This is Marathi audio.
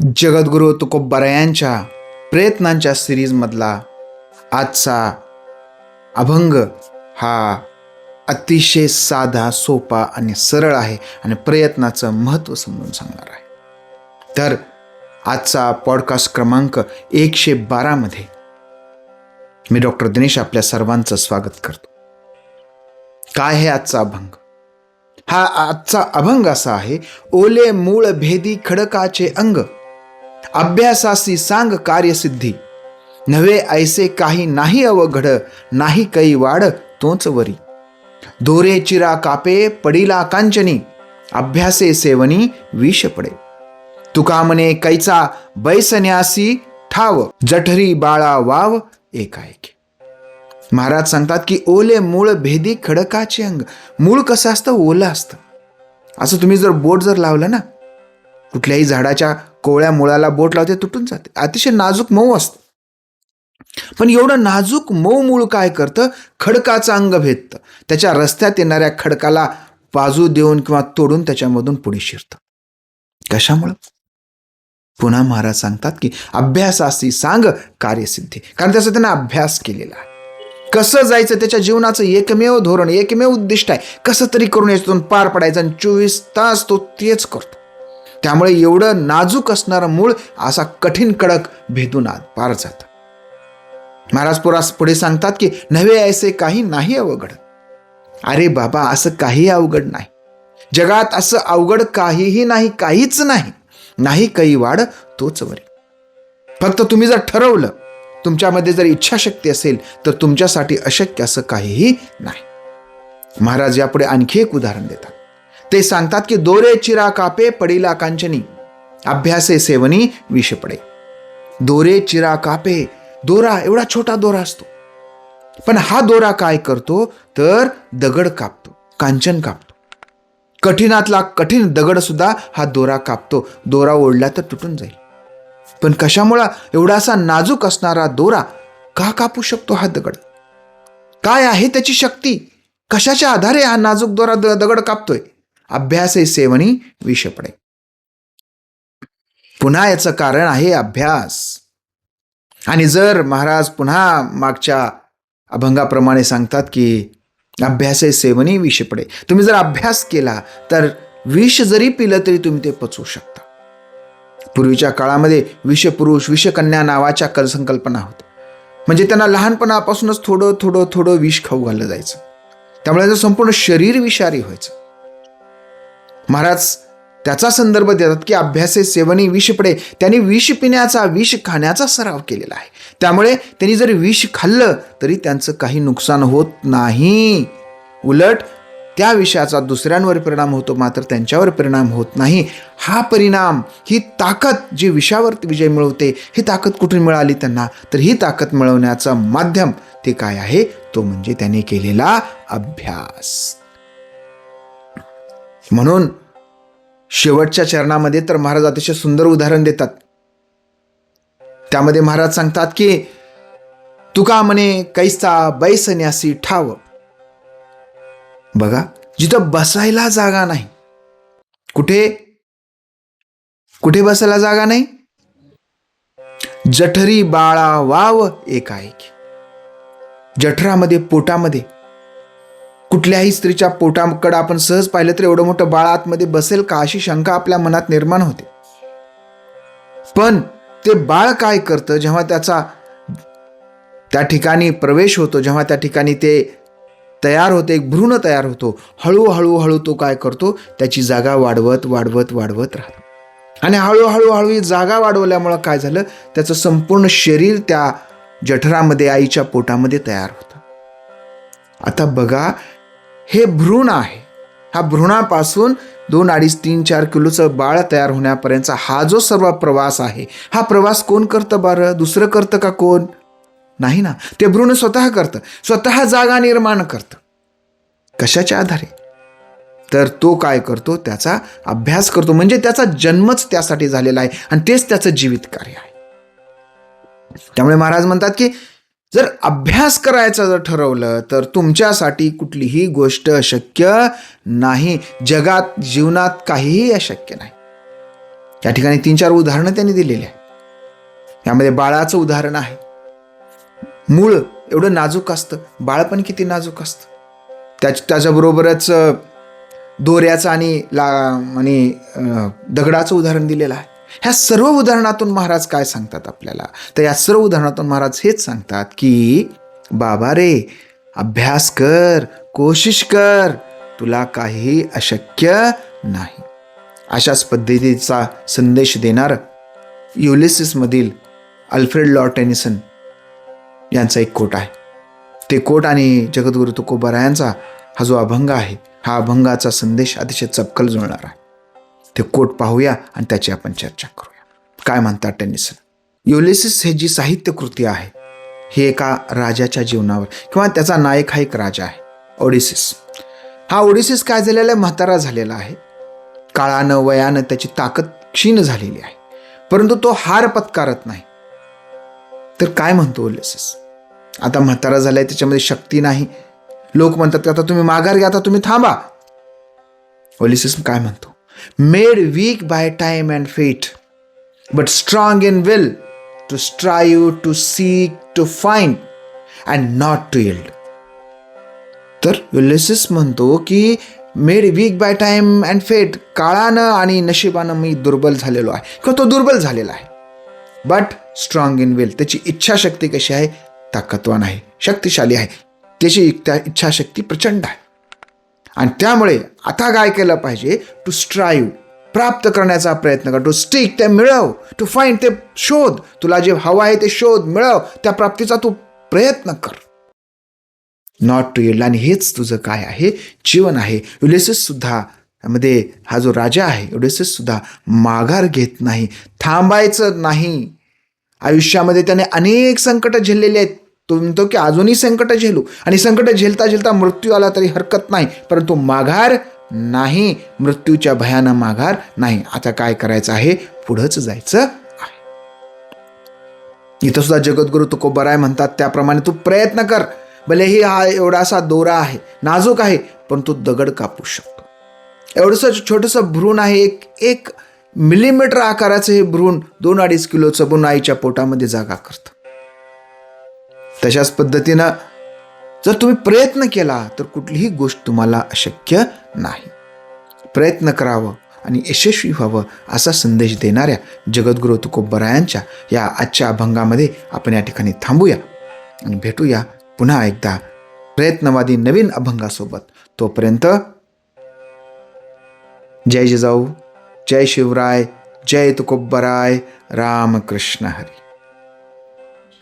जगद्गुरु तुकोब्बारा यांच्या प्रयत्नांच्या सिरीजमधला आजचा अभंग हा अतिशय साधा सोपा आणि सरळ आहे आणि प्रयत्नाचं महत्त्व समजून सांगणार आहे. तर आजचा पॉडकास्ट क्रमांक एकशे बारामध्ये मी डॉक्टर दिनेश आपल्या सर्वांचं स्वागत करतो. काय आहे आजचा अभंग? हा आजचा अभंग असा आहे ओले मूळ भेदी खडकाचे अंग. अभ्यासासी सांग कार्यसिद्धी. नव्हे ऐसे काही नाही अवघड नाही कै वाढ तोच वरी. दोरे चिरा कापे पडिला कांचनी अभ्यासे सेवनी विष पडे. तुका म्हणे कैचा बैसन्यासी ठाव जठरी बाळा वाव एकाएकी. महाराज सांगतात की ओले मूळ भेदी खडकाचे अंग मूळ कसं असतं ओलं असतं. असं तुम्ही जर बोट जर लावलं ना कुठल्याही झाडाच्या कोवळ्या मुळाला बोट लावते तुटून जाते. अतिशय नाजूक मऊ असतं. पण एवढं नाजूक मऊ मूळ काय करतं? खडकाचं अंग भेदतं. त्याच्या रस्त्यात येणाऱ्या खडकाला बाजू देऊन किंवा तोडून त्याच्यामधून पुढे शिरतं. कशामुळं? पुन्हा महाराज सांगतात की अभ्यासासी सांग कार्यसिद्धी. कारण त्याचा त्यांना अभ्यास केलेला आहे. कसं जायचं? त्याच्या जीवनाचं एकमेव धोरण एकमेव उद्दिष्ट आहे. कसं तरी करून याच्यातून पार पडायचं आणि चोवीस तास तो तेच करतो. त्यामुळे एवढं नाजूक असणारं मूळ असा कठीण कडक भेदून आत पार जातं. महाराज पुरास पुढे सांगतात की नव्हे ऐसे काही नाही अवघड. अरे बाबा असं काही अवघड नाही. जगात असं अवघड काहीही नाही काहीच नाही. नाही काही वाढ तोच वरी. फक्त तुम्ही जर ठरवलं तुमच्यामध्ये जर इच्छाशक्ती असेल तर तुमच्यासाठी अशक्य असं काहीही नाही. महाराज यापुढे आणखी एक उदाहरण देतात. ते सांगतात की दोरे चिरा कापे पडिला कांचनी. अभ्यासे सेवनी विष पडे दोरे चिरा कापे दोरा एवढा छोटा दोरा असतो. पण हा दोरा काय करतो? तर दगड कापतो कांचन कापतो. कठीणातला कठीण दगड सुद्धा हा दोरा कापतो. दोरा ओढला तर तुटून जाईल. पण कशामुळं एवढासा नाजूक असणारा दोरा का कापू शकतो हा दगड? काय आहे त्याची शक्ती? कशाच्या आधारे हा नाजूक दोरा द- दगड कापतोय? अभ्यासे सेवनी विष पडे पुन्हा याचं कारण आहे अभ्यास. आणि जर महाराज पुन्हा मागच्या अभंगाप्रमाणे सांगतात की अभ्यासे सेवनी विष पडे तुम्ही जर अभ्यास केला तर विष जरी पिलं तरी तुम्ही ते पचवू शकता. पूर्वीच्या काळामध्ये विषपुरुष विषकन्या नावाच्या कल संकल्पना होत्या. म्हणजे त्यांना लहानपणापासूनच थोडं थोडं थोडं विष खाऊ घाललं जायचं. त्यामुळे त्यांचं संपूर्ण शरीर विषारी व्हायचं. महाराज त्याचा संदर्भ देतात की अभ्यासे सेवनी विषपडे त्यांनी विष पिण्याचा विष खाण्याचा सराव केलेला आहे. त्यामुळे त्यांनी जर विष खाल्लं तरी त्यांचं काही नुकसान होत नाही. उलट त्या विषयाचा दुसऱ्यांवर परिणाम होतो मात्र त्यांच्यावर परिणाम होत नाही. हा परिणाम ही ताकद जी विषावर विजय मिळवते ही ताकद कुठून मिळाली त्यांना? तर ही ताकद मिळवण्याचं माध्यम ते काय आहे? तो म्हणजे त्याने केलेला अभ्यास. म्हणून शेवटच्या चरणामध्ये तर महाराज अतिशय सुंदर उदाहरण देतात. त्यामध्ये महाराज सांगतात की तुका म्हणे कैसा बैसन्यासी ठाव? बघा जिथं बसायला जागा नाही. कुठे? कुठे बसायला जागा नाही? जठरी बाळा वाव एकाएकी. जठरामध्ये पोटामध्ये कुठल्याही स्त्रीच्या पोटाकडं आपण सहज पाहिलं तर एवढं मोठं बाळ आतमध्ये बसेल का अशी शंका आपल्या मनात निर्माण होते. पण ते बाळ काय करतं जेव्हा त्याचा त्या ठिकाणी प्रवेश होतो जेव्हा त्या ठिकाणी ते तयार होते एक भ्रूण तयार होतो हळूहळू हळू तो काय करतो त्याची जागा वाढवत वाढवत वाढवत राहतो. आणि हळूहळू हळू ही जागा वाढवल्यामुळं काय झालं त्याचं संपूर्ण शरीर त्या जठरामध्ये आईच्या पोटामध्ये तयार होतं. आता बघा हे भ्रूण आहे. हा भ्रूणापासून दोन अडीच तीन चार किलोचं बाळ तयार होण्यापर्यंतचा हा जो सर्व प्रवास आहे हा प्रवास कोण करतं बरं? दुसरं करतं का कोण? नाही ना. ते भ्रूण स्वतः करतं. स्वतः जागा निर्माण करतं. कशाच्या आधारे? तर तो काय करतो? त्याचा अभ्यास करतो. म्हणजे त्याचा जन्मच त्यासाठी झालेला आहे आणि तेच त्याचं जीवित कार्य आहे. त्यामुळे महाराज म्हणतात की जर अभ्यास करायचा जर ठरवलं तर तुमच्यासाठी कुठलीही गोष्ट अशक्य नाही. जगात जीवनात काहीही अशक्य नाही. या ठिकाणी तीन चार उदाहरणं त्यांनी दिलेली आहे यामध्ये बाळाचं उदाहरण आहे. मूळ एवढं नाजूक असतं. बाळ पण किती नाजूक असतं. त्याच त्याच्याबरोबरच दोऱ्याचं आणि ला आणि दगडाचं उदाहरण दिलेलं आहे. ह्या सर्व उदाहरणातून महाराज काय सांगतात आपल्याला? तर या सर्व उदाहरणातून महाराज हेच सांगतात की बाबा रे अभ्यास कर कोशिश कर तुला काही अशक्य नाही. अशाच पद्धतीचा संदेश देणार युलिसिसमधील अल्फ्रेड लॉ टेनिसन यांचा एक कोट आहे. ते कोट आणि जगद्गुरु तुकोबारायांचा हा जो अभंग आहे हा अभंगाचा संदेश अतिशय चपकल जुळणार आहे. ते कोट पाहूया आणि त्याची आपण चर्चा करूया. काय म्हणतात टेनिसन? युलिसिस हे जी साहित्य कृती आहे ही एका राजाच्या जीवनावर किंवा त्याचा नायक हा एक राजा आहे ओडिसिस. हा ओडिसिस काय झालेला आहे? म्हातारा झालेला आहे. काळानं वयानं त्याची ताकद क्षीण झालेली आहे. परंतु तो हार पत्कारत नाही. तर काय म्हणतो ओलिसिस आता म्हातारा झालाय त्याच्यामध्ये शक्ती नाही. लोक म्हणतात की आता तुम्ही माघार घ्या आता तुम्ही थांबा. ओलिसिस काय म्हणतो? Made weak by time and fate but strong in will to strive, to seek to find, and not to yield. तर युलिसिस म्हणतो की made weak by time and fate काळानं आणि नशिबानं मी दुर्बल झालेलो आहे किंवा तो दुर्बल झालेला आहे. बट स्ट्रॉंग इन विल त्याची इच्छाशक्ती कशी आहे? ताकदवान आहे शक्तिशाली आहे. त्याची त्या इच्छाशक्ती प्रचंड आहे. आणि त्यामुळे आता काय केलं पाहिजे? टू स्ट्राईव्ह प्राप्त करण्याचा प्रयत्न कर. टू स्टिक ते मिळव. टू फाईंड ते शोध. तुला जे हवं आहे ते शोध मिळव. त्या प्राप्तीचा तू प्रयत्न कर. नॉट टू येल्ड आणि हेच तुझं काय आहे? जीवन आहे. युलिसिस सुद्धा यामध्ये हा जो राजा आहे युलिसिस सुद्धा माघार घेत नाही. थांबायचं नाही. आयुष्यामध्ये त्याने अनेक संकट झेललेले आहेत. तो म्हणतो की अजूनही संकट झेलू. आणि संकट झेलता झेलता मृत्यू आला तरी हरकत नाही. परंतु माघार नाही. मृत्यूच्या भयानं माघार नाही. आता काय करायचं आहे? पुढंच जायचं आहे. इथं सुद्धा जगद्गुरु तुकोबराय म्हणतात त्याप्रमाणे तू प्रयत्न कर. भलेही हा एवढासा दोरा आहे नाजूक आहे पण तू दगड कापू शकतो. एवढंसं छोटंसं भ्रूण आहे एक एक मिलीमीटर आकाराचं हे भ्रूण दोन अडीच किलोचं भ्रूण आईच्या पोटामध्ये जागा करतं. तशाच पद्धतीनं जर तुम्ही प्रयत्न केला तर कुठलीही गोष्ट तुम्हाला अशक्य नाही. प्रयत्न करावं आणि यशस्वी व्हावं असा संदेश देणाऱ्या जगद्गुरु तुकोबरायांच्या या आजच्या अभंगामध्ये आपण या ठिकाणी थांबूया आणि भेटूया पुन्हा एकदा प्रयत्नवादी नवीन अभंगासोबत. तोपर्यंत जय जिजाऊ जय शिवराय जय तुकोबराय रामकृष्ण हरी.